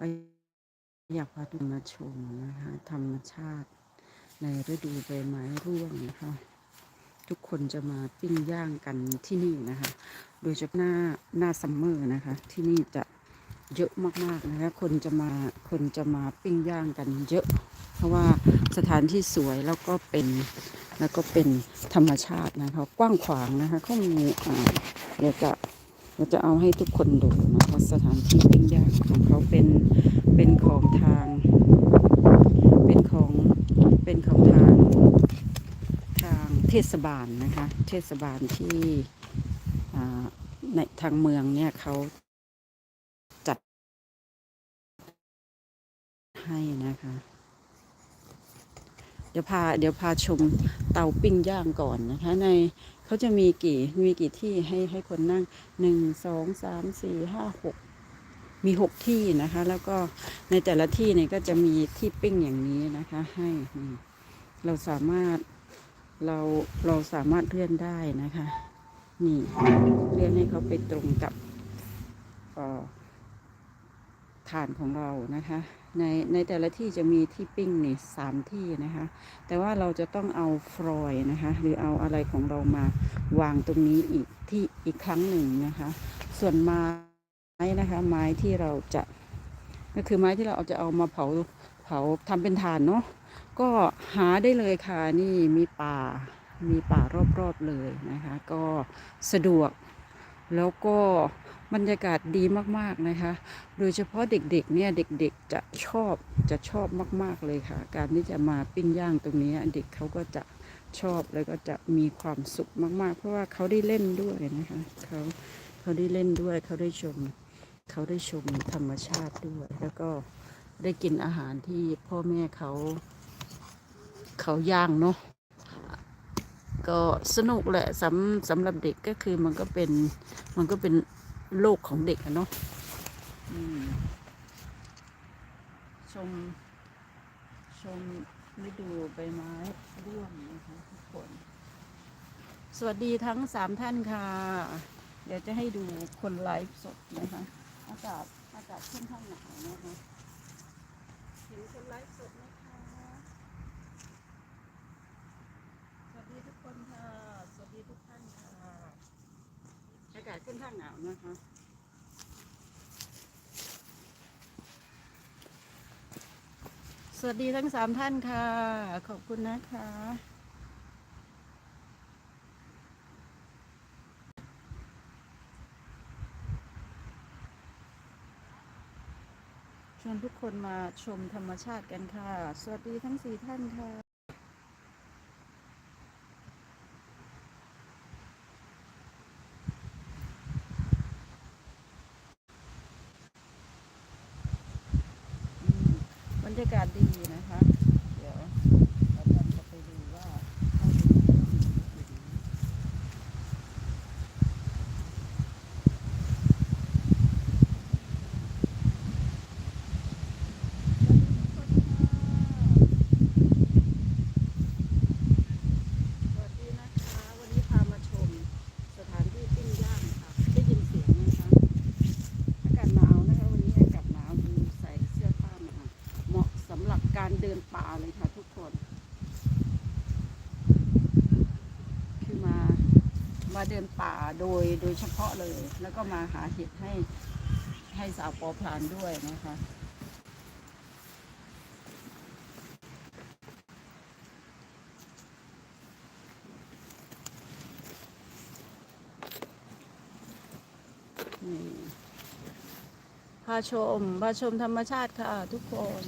ก็อยากพาทุกมาชมนะคะธรรมชาติในฤดูใบไม้ร่วงนะคะทุกคนจะมาปิ้งย่างกันที่นี่นะคะ โดยเฉพาะหน้าหน้าซัมเมอร์นะคะ ที่นี่จะเยอะมากๆนะคะ คนจะมาคนจะมาปิ้งย่างกันเยอะ เพราะว่าสถานที่สวยแล้วก็เป็นแล้วก็เป็นธรรมชาตินะคะ กว้างขวางนะคะเขามีอ่าเดี๋ยวจะเดี๋ยวจะเอาให้ทุกคนดูน สถานที่ปิ้งย่างของเขาเป็นเป็นของทาง เป็นของเป็นของทางทางเทศบาลนะคะ เทศบาลที่ในทางเมืองเนี่ยเขาจัดให้นะคะ ดี๋ยวพาเดี๋ยวพาชมเตาปิ้งย่างก่อนนะคะในเขาจะมีกี่มีกี่ที่ให้ให้คนนั่งหนึ่งสองสามสี่ห้าหกมีหกที่นะคะ แล้วก็ในแต่ละที่เนี่ยก็จะมีที่ปิ้งอย่างนี้นะคะ ให้เราสามารถเราเราสามารถเลื่อนได้นะคะ นี่เลื่อนให้เขาไปตรงกับฐานของเรานะคะ ในในแต่ละที่จะมีที่ปิ้งนี่สามที่นะคะ แต่ว่าเราจะต้องเอาฟรอยนะคะ หรือเอาอะไรของเรามาวางตรงนี้อีกที่อีกครั้งหนึ่งนะคะ ส่วนไม้นะคะ ไม้ที่เราจะก็คือไม้ที่เราจะเอามาเผาเผาทำเป็นถ่านเนาะก็หาได้เลยค่ะนี่มีป่ามีป่ารอบๆเลยนะคะ ก็สะดวกแล้วก็ บรรยากาศดีมากๆนะคะ โดยเฉพาะเด็กๆเนี่ยเด็กๆจะชอบจะชอบมากๆเลยค่ะ การที่จะมาปิ้งย่างตรงนี้เด็กเขาก็จะชอบแล้วก็จะมีความสุขมาก ๆ เพราะว่าเขาได้เล่นด้วยนะคะเขาเขาได้เล่นด้วยเขาได้ชม เขาได้ชมธรรมชาติด้วย แล้วก็ได้กินอาหารที่พ่อแม่เขาเขาย่างเนาะก็สนุกแหละสำสำหรับเด็กก็คือมันก็เป็นมันก็เป็น โลกของเด็กอะเนาะอืมชม ชมฤดูใบไม้ร่วงนะคะทุกคน สวัสดีทั้งสามท่านค่ะ เดี๋ยวจะให้ดูคนไลฟ์สดนะคะ อากาศอากาศค่อนข้างหนาวนะคะ เห็นคนไลฟ์สดไหมคะ สวัสดีทุกคนค่ะ สวัสดีทุกท่านค่ะ อากาศค่อ นะคะสวัสดีทั้งสามท่านค่ะ ขอบคุณนะคะ ชวนทุกคนมาชมธรรมชาติกันค่ะ สวัสดีทั้งสี่ท่านค่ะ รรยากาศดีนะคะ เดี๋ยวเราจะไปดูว่าเข้าไปดูว่ามีอะไรอยู่สวัสดีนะคะ วันนี้พามาชมสถานที่ปิ้งย่างค่ะ ได้ยินเสียงไหมคะ อากาศหนาวนะคะ วันนี้อากาศหนาวดูใส่เสื้อผ้ามาเหับการเดินป่าเลยค่ะทุกคน คือมามาเดินป่าโดยโดยเฉพาะเลย แล้วก็มาหาเห็ดให้ให้สาวปอพลานด้วยนะคะพาชมพาชมธรรมชาติค่ะทุกคน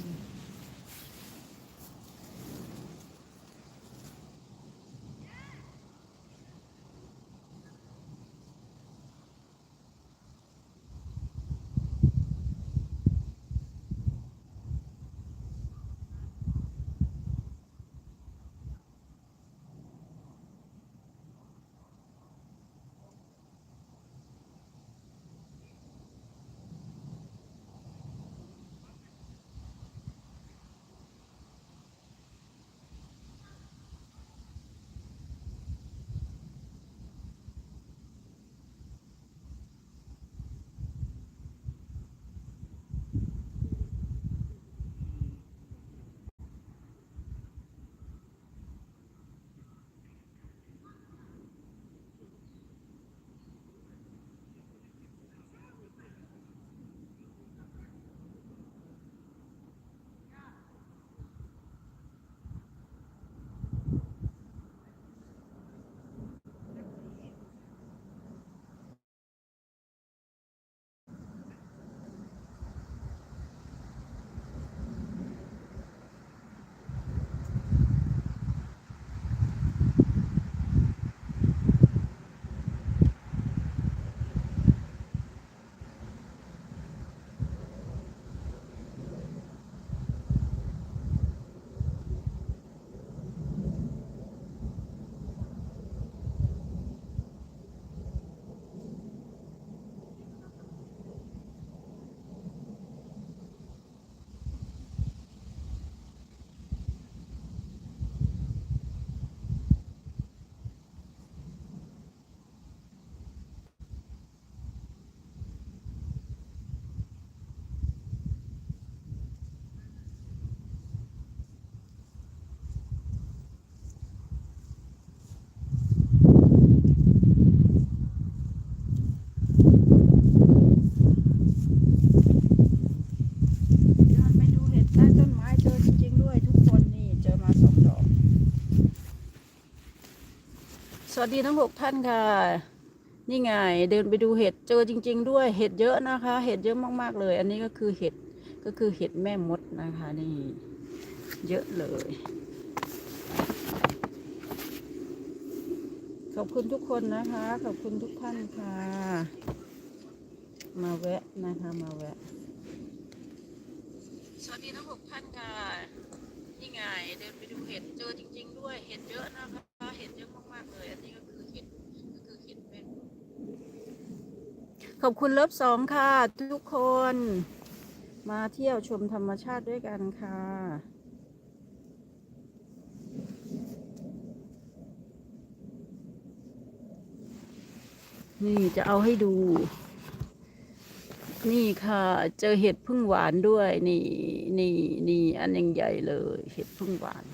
วัสดีทั้งหกท่านค่ะ นี่ไงเดินไปดูเห็ดเจอจริง ๆ ด้วยเห็ดเยอะนะคะ เห็ดเยอะมากๆเลย อันนี้ก็คือเห็ดก็คือเห็ดแม่มดนะคะ นี่ เยอะเลย ขอบคุณทุกคนนะคะ ขอบคุณทุกท่านค่ะ มาแวะนะคะมาแวะ สวัสดีทั้งหกท่านค่ะ นี่ไงเดินไปดูเห็ดเจอจริง ๆ ด้วยเห็ดเยอะนะคะ เห็ดเยอะมากๆเลย อันนี้ก็คือเห็ดก็คือเห็ดแม่มดขอบคุณเลิฟสองค่ะ ทุกคน มาเที่ยวชมธรรมชาติด้วยกันค่ะนี่จะเอาให้ดู นี่ค่ะ เจอเห็ดพึ่งหวานด้วย นี่นี่นี่อันยังใหญ่เลย เห็ดพึ่งหวาน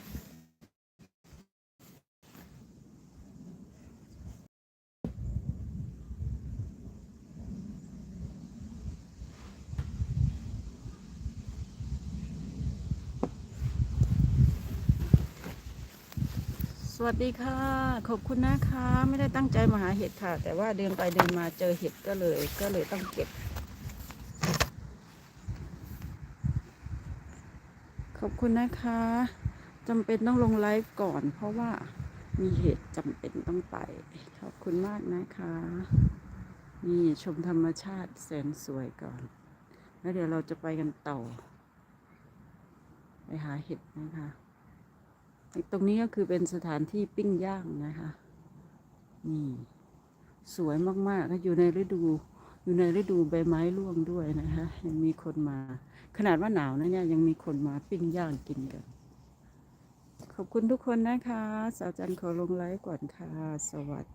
สวัสดีค่ะ ขอบคุณนะคะ ไม่ได้ตั้งใจมาหาเห็ดค่ะ แต่ว่าเดินไปเดินมาเจอเห็ดก็เลย ก็เลยต้องเก็บ ขอบคุณนะคะจำเป็นต้องลงไลฟ์ก่อน เพราะว่ามีเหตุจำเป็นต้องไป ขอบคุณมากนะคะ นี่ชมธรรมชาติแสนสวยก่อน แล้วเดี๋ยวเราจะไปกันต่อ ไปหาเห็ดนะคะ ตรงนี้ก็คือเป็นสถานที่ปิ้งย่างนะคะนี่สวยมากๆอยู่ในฤดู อยู่ในฤดูใบไม้ร่วงด้วยนะคะยังมีคนมา ขนาดว่าหนาวนะเนี่ยยังมีคนมาปิ้งย่างกินกัน ขอบคุณทุกคนนะคะ สาวจันขอลงไลฟ์ก่อนค่ะ สวัสดี